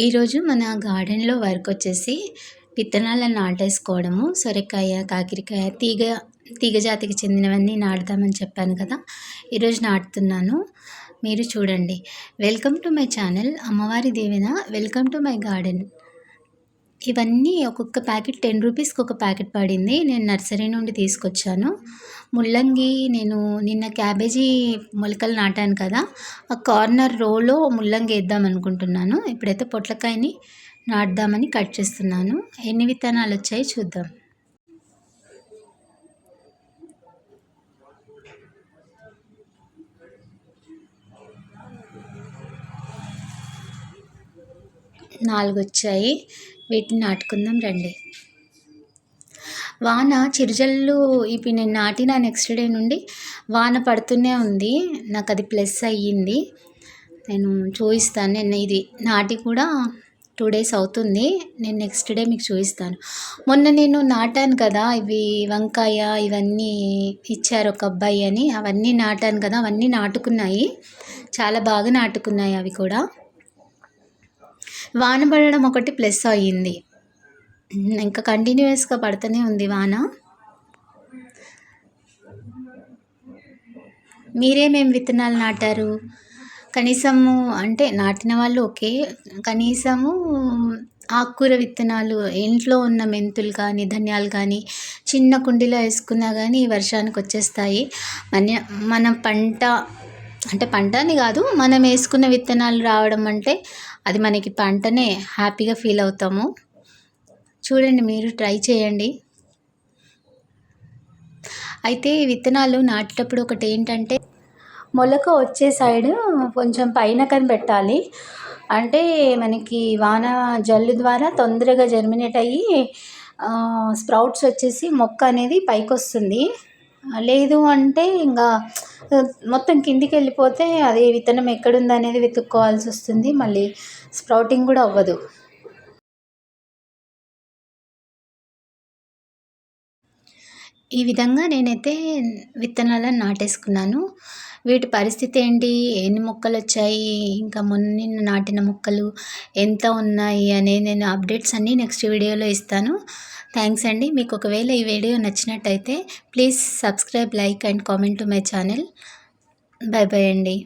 ఈరోజు మన గార్డెన్లో వర్క్ వచ్చేసి విత్తనాలను నాటేసుకోవడము సొరకాయ కాకరకాయ తీగ తీగ జాతికి చెందినవన్నీ నాటుదామని చెప్పాను కదా ఈరోజు నాటుతున్నాను. మీరు చూడండి. వెల్కమ్ టు మై ఛానల్ అమ్మవారి దేవెన. Welcome to my garden. ఇవన్నీ ఒక్కొక్క ప్యాకెట్ టెన్ రూపీస్కి ఒక ప్యాకెట్ పడింది. నేను నర్సరీ నుండి తీసుకొచ్చాను. ముల్లంగి నేను నిన్న క్యాబేజీ మొలకలు నాటాను కదా ఆ కార్నర్ రోలో ముల్లంగి వేద్దాం అనుకుంటున్నాను. ఇప్పుడైతే పొట్లకాయని నాటుదామని కట్ చేస్తున్నాను. ఎన్ని విత్తనాలు వచ్చాయి చూద్దాం. నాలుగు వచ్చాయి వీటిని నాటుకుందాం రండి. వాన చిరుజల్లు ఇప్పుడు నేను నాటిన నెక్స్ట్ డే నుండి వాన పడుతూనే ఉంది. నాకు అది ప్లస్ అయ్యింది. నేను చూపిస్తాను. నేను ఇది నాటి కూడా టూ డేస్ అవుతుంది. నేను నెక్స్ట్ డే మీకు చూపిస్తాను. మొన్న నేను నాటాను కదా ఇవి వంకాయ ఇవన్నీ ఇచ్చారు ఒక అబ్బాయి అని. అవన్నీ నాటాను కదా అవన్నీ నాటుకున్నాయి. చాలా బాగా నాటుకున్నాయి అవి కూడా. వాన పడడం ఒకటి ప్లస్ అయ్యింది. ఇంకా కంటిన్యూస్గా పడుతూనే ఉంది వాన. మీరేమేమి విత్తనాలు నాటారు? కనీసము అంటే నాటిన వాళ్ళు ఓకే. కనీసము ఆకుకూర విత్తనాలు ఇంట్లో ఉన్న మెంతులు కానీ ధనియాలు కానీ చిన్న కుండీలో వేసుకున్నా కానీ వర్షానికి వచ్చేస్తాయి మన మన పంట అంటే పంట అని కాదు మనం వేసుకున్న విత్తనాలు రావడం అంటే అది మనకి పంటనే హ్యాపీగా ఫీల్ అవుతాము. చూడండి మీరు ట్రై చేయండి. అయితే విత్తనాలు నాటేటప్పుడు ఒకటి ఏంటంటే మొలక వచ్చే సైడ్ కొంచెం పైన కనిపెట్టాలి. అంటే మనకి వాన జల్లు ద్వారా తొందరగా జర్మినేట్ అయ్యి స్ప్రౌట్స్ వచ్చేసి మొక్క అనేది పైకి వస్తుంది లేదు అంటే ఇంకా మొత్తం కిందికి వెళ్ళిపోతే అది విత్తనం ఎక్కడుంది అనేది వెతుక్కోవాల్సి వస్తుంది. మళ్ళీ స్ప్రౌటింగ్ కూడా అవ్వదు. ఈ విధంగా నేనైతే విత్తనాలను నాటేసుకున్నాను. వీటి పరిస్థితి ఏంటి? ఎన్ని మొక్కలు వచ్చాయి ఇంకా మొన్న నాటిన మొక్కలు ఎంత ఉన్నాయి? అనే నేను అప్డేట్స్ అన్నీ నెక్స్ట్ వీడియోలో ఇస్తాను. థ్యాంక్స్ అండి. మీకు ఒకవేళ ఈ వీడియో నచ్చినట్టయితే please subscribe like and comment to my channel. Bye bye అండి.